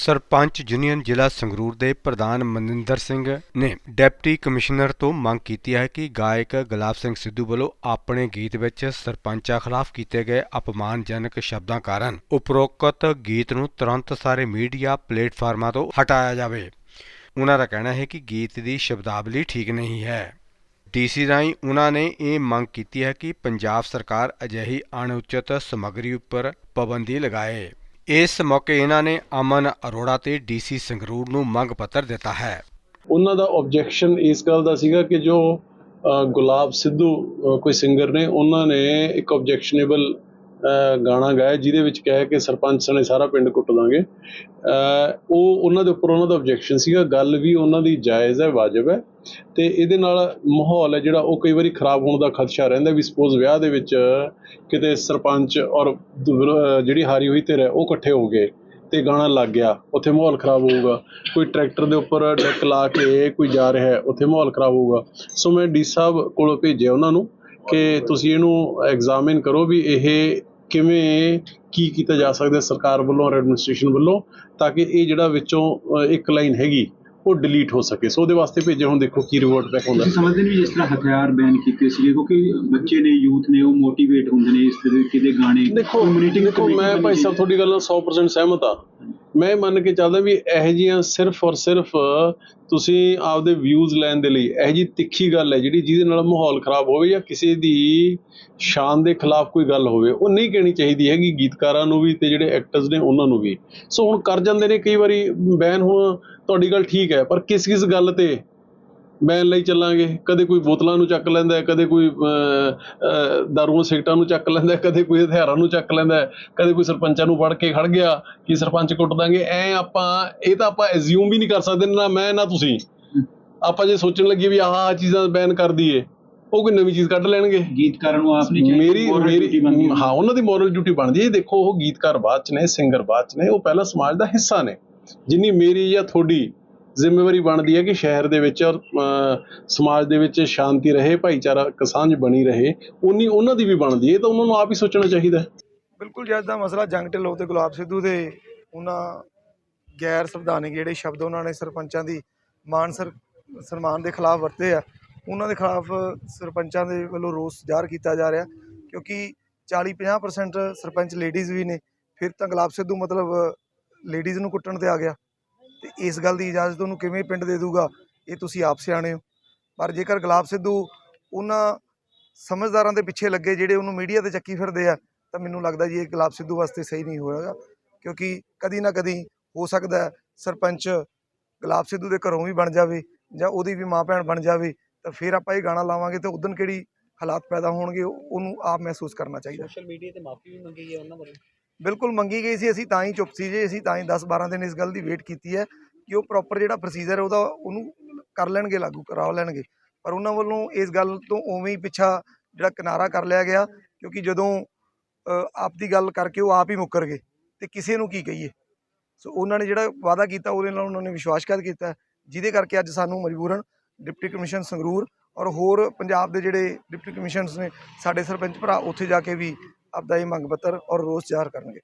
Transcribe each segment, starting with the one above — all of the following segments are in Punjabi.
ਸਰਪੰਚ ਯੂਨੀਅਨ ਜ਼ਿਲ੍ਹਾ ਸੰਗਰੂਰ ਦੇ ਪ੍ਰਧਾਨ ਮਨਿੰਦਰ ਸਿੰਘ ਨੇ ਡਿਪਟੀ ਕਮਿਸ਼ਨਰ ਤੋਂ ਮੰਗ ਕੀਤੀ ਹੈ ਕਿ ਗਾਇਕ ਗੁਲਾਬ ਸਿੰਘ ਸਿੱਧੂ ਵੱਲੋਂ ਆਪਣੇ ਗੀਤ ਵਿੱਚ ਸਰਪੰਚਾਂ ਖਿਲਾਫ ਕੀਤੇ ਗਏ ਅਪਮਾਨਜਨਕ ਸ਼ਬਦਾਂ ਕਾਰਨ ਉਪਰੋਕਤ ਗੀਤ ਨੂੰ ਤੁਰੰਤ ਸਾਰੇ ਮੀਡੀਆ ਪਲੇਟਫਾਰਮਾਂ ਤੋਂ ਹਟਾਇਆ ਜਾਵੇ। ਉਹਨਾਂ ਦਾ ਕਹਿਣਾ ਹੈ ਕਿ ਗੀਤ ਦੀ ਸ਼ਬਦਾਵਲੀ ਠੀਕ ਨਹੀਂ ਹੈ। ਡੀਸੀ ਰਾਹੀਂ ਉਹਨਾਂ ਨੇ ਇਹ ਮੰਗ ਕੀਤੀ ਹੈ ਕਿ ਪੰਜਾਬ ਸਰਕਾਰ ਅਜਿਹੀ ਅਣਉਚਿਤ ਸਮੱਗਰੀ ਉੱਪਰ ਪਾਬੰਦੀ ਲਗਾਏ। ਇਸ ਮੌਕੇ ਇਹਨਾਂ ਨੇ ਅਮਨ ਅਰੋੜਾ ਤੇ ਡੀਸੀ ਸੰਗਰੂਰ ਨੂੰ ਮੰਗ ਪੱਤਰ ਦਿੱਤਾ ਹੈ। ਉਹਨਾਂ ਦਾ ਆਬਜੈਕਸ਼ਨ ਇਸ ਗੱਲ ਦਾ ਸੀਗਾ ਕਿ ਜੋ ਗੁਲਾਬ ਸਿੱਧੂ ਕੋਈ ਸਿੰਗਰ ਨੇ, ਉਹਨਾਂ ਨੇ ਇੱਕ ਆਬਜੈਕਸ਼ਨੇਬਲ ਗਾਣਾ ਗਾਇਆ, ਜਿਹਦੇ ਵਿੱਚ ਕਿਹਾ ਕਿ ਸਰਪੰਚ ਸਣੇ ਸਾਰਾ ਪਿੰਡ ਕੁੱਟ ਦਾਂਗੇ ਉਹ ਉਹਨਾਂ ਦੇ ਉੱਪਰ ਉਹਨਾਂ ਦਾ ਆਬਜੈਕਸ਼ਨ ਸੀਗਾ। ਗੱਲ ਵੀ ਉਹਨਾਂ ਦੀ ਜਾਇਜ਼ ਹੈ, ਵਾਜਬ ਹੈ। ਤੇ ਇਹਦੇ ਨਾਲ ਮਾਹੌਲ ਹੈ ਜਿਹੜਾ, ਉਹ ਕਈ ਵਾਰੀ ਖਰਾਬ ਹੋਣ ਦਾ ਖਦਸ਼ਾ ਰਹਿੰਦਾ ਵੀ ਸਪੋਜ਼ ਵਿਆਹ ਦੇ ਵਿੱਚ ਕਿਤੇ ਸਰਪੰਚ ਔਰ ਜਿਹੜੀ ਹਾਰੀ ਹੋਈ ਧਿਰ ਹੈ, ਉਹ ਇਕੱਠੇ ਹੋ ਗਏ ਤੇ ਗਾਣਾ ਲੱਗ ਗਿਆ, ਉੱਥੇ ਮਾਹੌਲ ਖਰਾਬ ਹੋਊਗਾ। ਕੋਈ ਟਰੈਕਟਰ ਦੇ ਉੱਪਰ ਡੈਕ ਲਾ ਕੇ ਕੋਈ ਜਾ ਰਿਹਾ ਹੈ, ਉੱਥੇ ਮਾਹੌਲ ਖਰਾਬ ਹੋਊਗਾ। ਸੋ ਮੈਂ ਡੀ ਸਾਹਿਬ ਕੋਲ ਭੇਜਿਆ ਉਹਨਾਂ ਨੂੰ ਕਿ ਤੁਸੀਂ ਇਹਨੂੰ ਐਗਜ਼ਾਮਿਨ ਕਰੋ ਵੀ ਇਹ ਕਿਵੇਂ ਕੀ ਕੀਤਾ ਜਾ ਸਕਦਾ ਸਰਕਾਰ ਵੱਲੋਂ ਔਰ ਐਡਮਿਨਿਸਟ੍ਰੇਸ਼ਨ ਵੱਲੋਂ ਤਾਂ ਕਿ ਇਹ ਜਿਹੜਾ ਵਿੱਚੋਂ ਇੱਕ ਲਾਈਨ ਹੈਗੀ ਉਹ ਡਿਲੀਟ ਹੋ ਸਕੇ। ਸੋ ਉਹਦੇ ਵਾਸਤੇ ਭੇਜਿਆ ਹੁਣ ਦੇਖੋ ਕੀ ਰਿਵਰਟ ਬੈਕ ਹੁੰਦਾ। ਤੁਸੀਂ ਸਮਝਦੇ ਨਹੀਂ ਜਿਸ ਤਰ੍ਹਾਂ ਹਥਿਆਰ ਬੈਨ ਕੀਤੇ ਸੀਗੇ ਕਿਉਂਕਿ ਬੱਚੇ ਨੇ ਯੂਥ ਨੇ ਉਹ ਮੋਟੀਵੇਟ ਹੁੰਦੇ ਨੇ ਇਸ ਤਰੀਕੇ ਦੇ ਗਾਣੇ ਦੇਖੋ ਮੈਂ ਭਾਈ ਸਾਹਿਬ ਤੁਹਾਡੀ ਗੱਲ ਨਾਲ 100% ਸਹਿਮਤ ਆ ਮੈਂ ਮੰਨ ਕੇ ਚੱਲਦਾ ਵੀ ਇਹੋ ਜਿਹੀਆਂ ਸਿਰਫ ਔਰ ਸਿਰਫ ਤੁਸੀਂ ਆਪਦੇ ਵਿਊਜ਼ ਲੈਣ ਦੇ ਲਈ ਇਹੋ ਜਿਹੀ ਤਿੱਖੀ ਗੱਲ ਹੈ ਜਿਹੜੀ ਜਿਹਦੇ ਨਾਲ ਮਾਹੌਲ ਖਰਾਬ ਹੋਵੇ ਜਾਂ ਕਿਸੇ ਦੀ ਸ਼ਾਨ ਦੇ ਖਿਲਾਫ ਕੋਈ ਗੱਲ ਹੋਵੇ, ਉਹ ਨਹੀਂ ਕਹਿਣੀ ਚਾਹੀਦੀ ਹੈਗੀ ਗੀਤਕਾਰਾਂ ਨੂੰ ਵੀ ਤੇ ਜਿਹੜੇ ਐਕਟਰਸ ਨੇ ਉਹਨਾਂ ਨੂੰ ਵੀ। ਸੋ ਹੁਣ ਕਰ ਜਾਂਦੇ ਨੇ ਕਈ ਵਾਰੀ ਬੈਨ ਹੁਣ ਤੁਹਾਡੀ ਗੱਲ ਠੀਕ ਹੈ, ਪਰ ਕਿਸ ਕਿਸ ਗੱਲ ਤੇ ਬੈਨ ਲਈ ਚੱਲਾਂਗੇ। ਕਦੇ ਕੋਈ ਬੋਤਲਾਂ ਨੂੰ ਚੱਕ ਲੈਂਦਾ ਕਦੇ ਕੋਈ ਦਾਰੂਆਂ ਸਿਗਟਾਂ ਨੂੰ ਚੱਕ ਲੈਂਦਾ ਕਦੇ ਕੋਈ ਹਥਿਆਰਾਂ ਨੂੰ ਚੱਕ ਲੈਂਦਾ ਕਦੇ ਕੋਈ ਸਰਪੰਚਾਂ ਨੂੰ ਫੜ ਕੇ ਖੜ ਗਿਆ ਕਿ ਸਰਪੰਚ ਕੁੱਟ ਦਾਂਗੇ। ਐ ਆਪਾਂ ਇਹ ਤਾਂ ਆਪਾਂ ਐਜ਼ਿਊਮ ਵੀ ਨਹੀਂ ਕਰ ਸਕਦੇ ਨਾ ਮੈਂ ਨਾ ਤੁਸੀਂ। ਆਪਾਂ ਜੇ ਸੋਚਣ ਲੱਗੇ ਵੀ ਆਹ ਆਹ ਚੀਜ਼ਾਂ ਬੈਨ ਕਰ ਦਈਏ ਉਹ ਕੋਈ ਨਵੀਂ ਚੀਜ਼ ਕੱਢ ਲੈਣਗੇ। ਗੀਤਕਾਰਾਂ ਨੂੰ ਆਪ ਨਹੀਂ ਚਾਹੀਦੀ, ਮੇਰੀ ਮੇਰੀ ਹੈ। ਉਹਨਾਂ ਦੀ ਮੋਰਲ ਡਿਊਟੀ ਬਣਦੀ ਹੈ। ਦੇਖੋ ਉਹ ਗੀਤਕਾਰ ਬਾਅਦ ਚ ਨੇ ਸਿੰਗਰ ਬਾਅਦ ਚ ਨੇ ਉਹ ਪਹਿਲਾਂ ਸਮਾਜ ਦਾ ਹਿੱਸਾ ਨੇ। ਜਿੰਨੀ ਮੇਰੀ ਜਾਂ ਤੁਹਾਡੀ ਜ਼ਿੰਮੇਵਾਰੀ ਬਣਦੀ ਹੈ ਕਿ ਸ਼ਹਿਰ ਦੇ ਵਿੱਚ ਔਰ ਸਮਾਜ ਦੇ ਵਿੱਚ ਸ਼ਾਂਤੀ ਰਹੇ, ਭਾਈਚਾਰਾ ਸਾਂਝ ਬਣੀ ਰਹੇ ਉਨੀ ਉਹਨਾਂ ਦੀ ਵੀ ਬਣਦੀ ਹੈ, ਇਹ ਤਾਂ ਉਹਨਾਂ ਨੂੰ ਆਪ ਹੀ ਸੋਚਣਾ ਚਾਹੀਦਾ ਬਿਲਕੁਲ ਜੱਜ ਦਾ ਮਸਲਾ ਜੰਗ ਢਿੱਲੋਂ ਤੇ ਗੁਲਾਬ ਸਿੱਧੂ ਦੇ ਉਹਨਾਂ ਗੈਰ ਸੰਵਿਧਾਨਿਕ ਜਿਹੜੇ ਸ਼ਬਦ ਉਹਨਾਂ ਨੇ ਸਰਪੰਚਾਂ ਦੀ ਮਾਨ ਸਰ, ਸਨਮਾਨ ਦੇ ਖਿਲਾਫ ਵਰਤੇ ਆ, ਉਹਨਾਂ ਦੇ ਖਿਲਾਫ ਸਰਪੰਚਾਂ ਦੇ ਵੱਲੋਂ ਰੋਸ ਜ਼ਾਹਰ ਕੀਤਾ ਜਾ ਰਿਹਾ, ਕਿਉਂਕਿ 40-50% ਸਰਪੰਚ ਲੇਡੀਜ਼ ਵੀ ਨੇ, ਫਿਰ ਤਾਂ ਗੁਲਾਬ ਸਿੱਧੂ ਮਤਲਬ ਲੇਡੀਜ਼ ਨੂੰ ਕੁੱਟਣ ਤੇ ਆ ਗਿਆ। ਤੇ ਇਸ ਗੱਲ ਦੀ ਇਜਾਜ਼ਤ ਉਹਨੂੰ ਕਿਵੇਂ ਪਿੰਡ ਦੇ ਦੂਗਾ, ਇਹ ਤੁਸੀਂ ਆਪ ਸਿਆਣੇ ਹੋ। ਪਰ ਜੇਕਰ ਗੁਲਾਬ ਸਿੱਧੂ ਉਹਨਾਂ ਸਮਝਦਾਰਾਂ ਦੇ ਪਿੱਛੇ ਲੱਗੇ ਜਿਹੜੇ ਉਹਨੂੰ ਮੀਡੀਆ ਤੇ ਚੱਕੀ ਫਿਰਦੇ ਆ, ਤਾਂ ਮੈਨੂੰ ਲੱਗਦਾ ਜੀ ਇਹ ਗੁਲਾਬ ਸਿੱਧੂ ਵਾਸਤੇ ਸਹੀ ਨਹੀਂ ਹੋਏਗਾ। ਕਿਉਂਕਿ ਕਦੀ ਨਾ ਕਦੀ ਹੋ ਸਕਦਾ ਸਰਪੰਚ ਗੁਲਾਬ ਸਿੱਧੂ ਦੇ ਘਰੋਂ ਵੀ ਬਣ ਜਾਵੇ ਜਾਂ ਉਹਦੀ ਵੀ ਮਾਂ ਭੈਣ ਬਣ ਜਾਵੇ, ਤਾਂ ਫਿਰ ਆਪਾਂ ਇਹ ਗਾਣਾ ਲਾਵਾਂਗੇ ਤੇ ਉਦੋਂ ਕਿਹੜੀ ਹਾਲਾਤ ਪੈਦਾ ਹੋਣਗੇ ਉਹਨੂੰ ਆਪ ਮਹਿਸੂਸ ਕਰਨਾ ਚਾਹੀਦਾ। ਸੋਸ਼ਲ ਮੀਡੀਆ ਤੇ ਮਾਫੀ ਵੀ ਮੰਗੀ ਹੈ ਉਹਨਾਂ ਵੱਲੋਂ। ਬਿਲਕੁਲ ਮੰਗੀ ਗਈ ਸੀ, ਅਸੀਂ ਤਾਂ ਹੀ ਚੁੱਪ ਸੀ ਜੇ, ਅਸੀਂ ਤਾਂ ਹੀ 10 12 ਦਿਨ ਇਸ ਗੱਲ ਦੀ ਵੇਟ ਕੀਤੀ ਹੈ ਕਿ ਉਹ ਪ੍ਰੋਪਰ ਜਿਹੜਾ ਪ੍ਰੋਸੀਜਰ ਹੈ, ਉਹਦਾ ਉਹਨੂੰ ਕਰ ਲੈਣਗੇ, ਲਾਗੂ ਕਰਾ ਲੈਣਗੇ। ਪਰ ਉਹਨਾਂ ਵੱਲੋਂ ਇਸ ਗੱਲ ਤੋਂ ਉਵੇਂ ਹੀ ਪਿੱਛਾ ਜਿਹੜਾ ਕਿਨਾਰਾ ਕਰ ਲਿਆ ਗਿਆ, ਕਿਉਂਕਿ ਜਦੋਂ ਆਪ ਦੀ ਗੱਲ ਕਰਕੇ ਉਹ ਆਪ ਹੀ ਮੁੱਕਰ ਗਏ ਤੇ ਕਿਸੇ ਨੂੰ ਕੀ ਕਹੀਏ? ਸੋ ਉਹਨਾਂ ਨੇ ਜਿਹੜਾ ਵਾਅਦਾ ਕੀਤਾ, ਉਹਦੇ ਨਾਲ ਉਹਨਾਂ ਨੇ ਵਿਸ਼ਵਾਸਘਾਤ ਕੀਤਾ ਜਿਹਦੇ ਕਰਕੇ ਅੱਜ ਸਾਨੂੰ ਮਜਬੂਰਨ ਡਿਪਟੀ ਕਮਿਸ਼ਨ ਸੰਗਰੂਰ ਔਰ ਹੋਰ ਪੰਜਾਬ ਦੇ ਜਿਹੜੇ ਡਿਪਟੀ ਕਮਿਸ਼ਨਸ ਨੇ, ਸਾਡੇ ਸਰਪੰਚ ਭਰਾ, ਉੱਥੇ ਜਾ ਕੇ ਵੀ ਆਪਦਾ ਇਹ ਮੰਗ ਪੱਤਰ ਔਰ ਰੋਸ ਜ਼ਾਹਰ ਕਰਨਗੇ।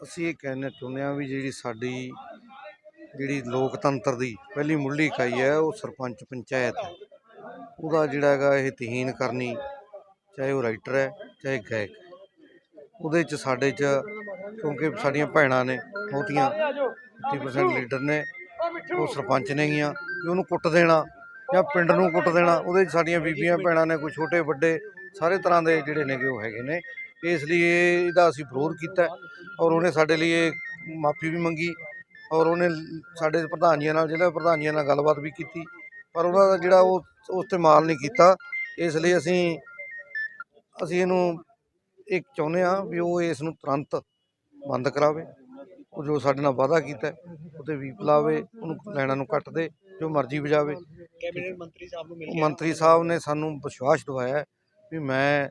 ਅਸੀਂ ਇਹ ਕਹਿਣਾ ਚਾਹੁੰਦੇ ਹਾਂ ਵੀ ਜਿਹੜੀ ਸਾਡੀ, ਜਿਹੜੀ ਲੋਕਤੰਤਰ ਦੀ ਪਹਿਲੀ ਮੁੱਢਲੀ ਇਕਾਈ ਹੈ, ਉਹ ਸਰਪੰਚ ਪੰਚਾਇਤ ਹੈ। ਉਹਦਾ ਜਿਹੜਾ ਹੈਗਾ ਇਹ ਤਹੀਨ ਕਰਨੀ, ਚਾਹੇ ਉਹ ਰਾਈਟਰ ਹੈ, ਚਾਹੇ ਗਾਇਕ ਹੈ। ਉਹਦੇ ਚ ਸਾਡੇ ਚ, ਕਿਉਂਕਿ ਸਾਡੀਆਂ ਭੈਣਾਂ ਨੇ, ਬਹੁਤੀਆਂ 50% ਲੀਡਰ ਨੇ, ਉਹ ਸਰਪੰਚ ਨੇਗੀਆਂ ਵੀ ਉਹਨੂੰ ਕੁੱਟ ਦੇਣਾ, ਜਾਂ ਪਿੰਡ ਨੂੰ ਕੁੱਟ ਦੇਣਾ, ਉਹਦੇ 'ਚ ਸਾਡੀਆਂ ਬੀਬੀਆਂ ਭੈਣਾਂ ਨੇ, ਕੋਈ ਛੋਟੇ, ਵੱਡੇ, ਸਾਰੇ ਤਰ੍ਹਾਂ ਦੇ ਜਿਹੜੇ ਨੇਗੇ ਉਹ ਹੈਗੇ ਨੇ। ਇਸ ਲਈ ਇਹ- ਇਹਦਾ ਅਸੀਂ ਵਿਰੋਧ ਕੀਤਾ ਔਰ ਉਹਨੇ ਸਾਡੇ ਲਈ ਮਾਫੀ ਵੀ ਮੰਗੀ ਔਰ ਉਹਨੇ ਸਾਡੇ ਪ੍ਰਧਾਨੀਆਂ ਨਾਲ ਜ਼ਿਲ੍ਹਾ ਪ੍ਰਧਾਨੀਆਂ ਨਾਲ ਗੱਲਬਾਤ ਵੀ ਕੀਤੀ ਪਰ ਉਹਨਾਂ ਦਾ ਜਿਹੜਾ ਉਹ ਇਸਤੇਮਾਲ ਨਹੀਂ ਕੀਤਾ। ਇਸ ਲਈ ਅਸੀਂ ਅਸੀਂ ਇਹਨੂੰ ਇੱਕ ਚਾਹੁੰਦੇ ਹਾਂ ਵੀ ਉਹ ਇਸ ਨੂੰ ਤੁਰੰਤ ਬੰਦ ਕਰਾਵੇ ਉਹ ਜੋ ਸਾਡੇ ਨਾਲ ਵਾਅਦਾ ਕੀਤਾ ਹੈ, ਉਹਤੇ ਵੀ ਲਾਵੇ ਉਹਨੂੰ ਲੈਣਾ ਨੂੰ ਕੱਟ ਦੇ ਜੋ ਮਰਜ਼ੀ ਵਜਾਵੇ। ਕੈਬਨਿਟ ਮੰਤਰੀ ਸਾਹਿਬ ਨੂੰ ਮਿਲ ਕੇ ਮੰਤਰੀ ਸਾਹਿਬ ਨੇ ਸਾਨੂੰ ਵਿਸ਼ਵਾਸ ਦਿਵਾਇਆ ਵੀ ਮੈਂ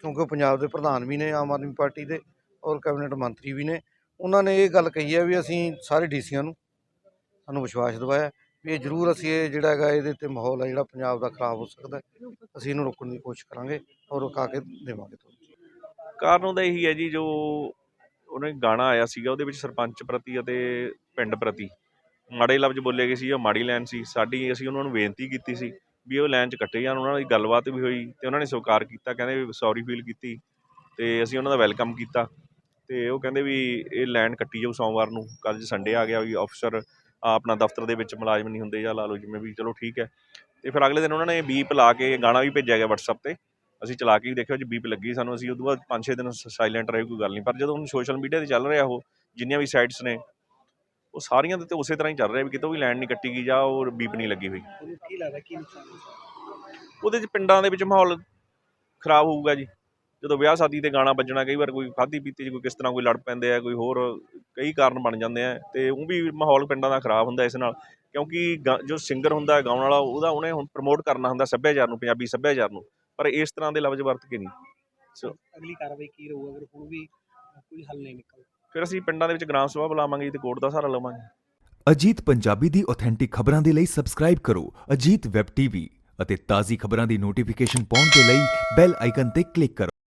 ਕਿਉਂਕਿ ਉਹ ਪੰਜਾਬ ਦੇ ਪ੍ਰਧਾਨ ਵੀ ਨੇ, ਆਮ ਆਦਮੀ ਪਾਰਟੀ ਦੇ ਔਰ ਕੈਬਨਿਟ ਮੰਤਰੀ ਵੀ ਨੇ, ਉਹਨਾਂ ਨੇ ਇਹ ਗੱਲ ਕਹੀ ਹੈ ਵੀ ਅਸੀਂ ਸਾਰੇ ਡੀਸੀਆਂ ਨੂੰ ਸਾਨੂੰ ਵਿਸ਼ਵਾਸ ਦਿਵਾਇਆ ਵੀ ਇਹ ਜ਼ਰੂਰ ਅਸੀਂ ਇਹ ਜਿਹੜਾ ਹੈਗਾ ਇਹਦੇ ਤੇ ਮਾਹੌਲ ਹੈ ਜਿਹੜਾ ਪੰਜਾਬ ਦਾ ਖਰਾਬ ਹੋ ਸਕਦਾ ਅਸੀਂ ਇਹਨੂੰ ਰੋਕਣ ਦੀ ਕੋਸ਼ਿਸ਼ ਕਰਾਂਗੇ ਔਰ ਰੁਕਾ ਕੇ ਦੇਵਾਂਗੇ ਤੁਹਾਨੂੰ। ਕਾਰਨ ਉਹਦਾ ਇਹੀ ਹੈ ਜੀ, ਜੋ ਉਹਨੇ ਗਾਣਾ ਆਇਆ ਸੀਗਾ, ਉਹਦੇ ਵਿੱਚ ਸਰਪੰਚ ਪ੍ਰਤੀ ਅਤੇ ਪਿੰਡ ਪ੍ਰਤੀ, ਮਾੜੇ ਲਫ਼ਜ਼ ਬੋਲੇ ਗਏ ਸੀ, ਉਹ ਮਾੜੀ ਲੈਣ ਸੀ, ਸਾਡੀ ਅਸੀਂ ਉਹਨਾਂ ਨੂੰ ਬੇਨਤੀ ਕੀਤੀ ਸੀ ਵੀ ਉਹ ਲਾਈਨ 'ਚ ਕੱਟੇ ਜਾਣ, ਉਹਨਾਂ ਦੀ ਗੱਲਬਾਤ ਵੀ ਹੋਈ ਤੇ ਉਹਨਾਂ ਨੇ ਸਵੀਕਾਰ ਕੀਤਾ, ਕਹਿੰਦੇ ਵੀ ਸੌਰੀ ਫੀਲ ਕੀਤੀ ਤੇ ਅਸੀਂ ਉਹਨਾਂ ਦਾ ਵੈਲਕਮ ਕੀਤਾ ਤੇ ਉਹ ਕਹਿੰਦੇ ਵੀ ਇਹ ਲਾਈਨ ਕੱਟੀ ਜਾਊ ਸੋਮਵਾਰ ਨੂੰ, ਕੱਲ੍ਹ ਸੰਡੇ ਆ ਗਿਆ ਵੀ ਅਫਸਰ ਆਪਣਾ ਦਫ਼ਤਰ ਦੇ ਵਿੱਚ ਮੁਲਾਜ਼ਮ ਨਹੀਂ ਹੁੰਦੇ ਜਾਂ ਲਾ ਲਓ ਜਿਵੇਂ ਵੀ, ਚਲੋ ਠੀਕ ਹੈ। ਤੇ ਫਿਰ ਅਗਲੇ ਦਿਨ ਉਹਨਾਂ ਨੇ ਬੀਪ ਲਾ ਕੇ ਗਾਣਾ ਵੀ ਭੇਜਿਆ ਗਿਆ WhatsApp ਤੇ, ਅਸੀਂ ਚਲਾ ਕੇ ਵੀ ਦੇਖਿਆ ਜੀ ਬੀਪ ਲੱਗੀ ਸਾਨੂੰ, ਅਸੀਂ ਉਦੋਂ ਬਾਅਦ 5-6 ਦਿਨ ਸਾਇਲੈਂਟ ਰਹੇ, ਕੋਈ ਗੱਲ ਨਹੀਂ। ਪਰ ਜਦੋਂ ਹੁਣ ਸੋਸ਼ਲ ਮੀਡੀਆ ਤੇ ਚੱਲ ਰਿਹਾ ਉਹ, ਜਿੰਨੀਆਂ ਵੀ ਸਾਈਟਸ ਨੇ ਉਹ ਸਾਰੀਆਂ ਦੇ ਤੇ ਉਸੇ ਤਰ੍ਹਾਂ ਹੀ ਚੱਲ ਰਿਹਾ ਵੀ ਕਿਤੋਂ ਵੀ ਲਾਈਨ ਨਹੀਂ ਕੱਟੀ ਗਈ ਜਾਂ ਉਹ ਬੀਪ ਨਹੀਂ ਲੱਗੀ ਹੋਈ। ਤੁਹਾਨੂੰ ਕੀ ਲੱਗਦਾ ਕੀ ਨੁਕਸਾਨ ਹੋਇਆ? ਉਹਦੇ 'ਚ ਪਿੰਡਾਂ ਦੇ ਵਿੱਚ ਮਾਹੌਲ ਖਰਾਬ ਹੋਊਗਾ ਜੀ। ਜਦੋਂ ਵਿਆਹ ਸ਼ਾਦੀ ਤੇ ਗਾਣਾ ਵੱਜਣਾ ਕਈ ਵਾਰ ਕੋਈ ਖਾਧੀ ਪੀਤੀ 'ਚ ਕੋਈ ਕਿਸ ਤਰ੍ਹਾਂ ਕੋਈ ਲੜ ਪੈਂਦੇ ਆ ਕੋਈ ਹੋਰ ਕਈ ਕਾਰਨ ਬਣ ਜਾਂਦੇ ਆ ਤੇ ਉਹ ਵੀ ਮਾਹੌਲ ਪਿੰਡਾਂ ਦਾ ਖਰਾਬ ਹੁੰਦਾ ਇਸ ਨਾਲ। ਕਿਉਂਕਿ ਜੋ ਸਿੰਗਰ ਹੁੰਦਾ ਹੈ ਗਾਉਣ ਵਾਲਾ ਉਹਦਾ ਉਹਨੇ ਹੁਣ ਪ੍ਰਮੋਟ ਕਰਨਾ ਹੁੰਦਾ ਸੱਭਿਆਚਾਰ ਨੂੰ ਪੰਜਾਬੀ ਸੱਭਿਆਚਾਰ ਨੂੰ। ਪਰ ਇਸ ਤਰ੍ਹਾਂ ਦੇ ਲਫ਼ਜ਼ ਵਰਤ ਕੇ ਨਹੀਂ। ਸੋ ਅਗਲੀ ਕਾਰਵਾਈ ਕੀ ਰਹੂ ਅਗਰ ਹੁਣ ਵੀ ਕੋਈ ਹੱਲ ਨਹੀਂ ਨਿਕਲਦਾ। ਫਿਰ ਅਸੀਂ ਪਿੰਡਾਂ ਦੇ ਵਿੱਚ ਗ੍ਰਾਮ ਸਭਾ ਬੁਲਾਵਾਂਗੇ ਤੇ ਕੋਰਟ ਦਾ ਸਹਾਰਾ ਲਵਾਂਗੇ। ਅਜੀਤ ਪੰਜਾਬੀ ਦੀ ਆਥੈਂਟਿਕ ਖਬਰਾਂ ਦੇ ਲਈ ਸਬਸਕ੍ਰਾਈਬ ਕਰੋ ਅਜੀਤ ਵੈਬ ਟੀਵੀ ਅਤੇ ਤਾਜ਼ੀ ਖਬਰਾਂ ਦੀ ਨੋਟੀਫਿਕੇਸ਼ਨ ਪਾਉਣ ਦੇ ਲਈ ਬੈਲ ਆਈਕਨ ਤੇ ਕਲਿੱਕ ਕਰੋ।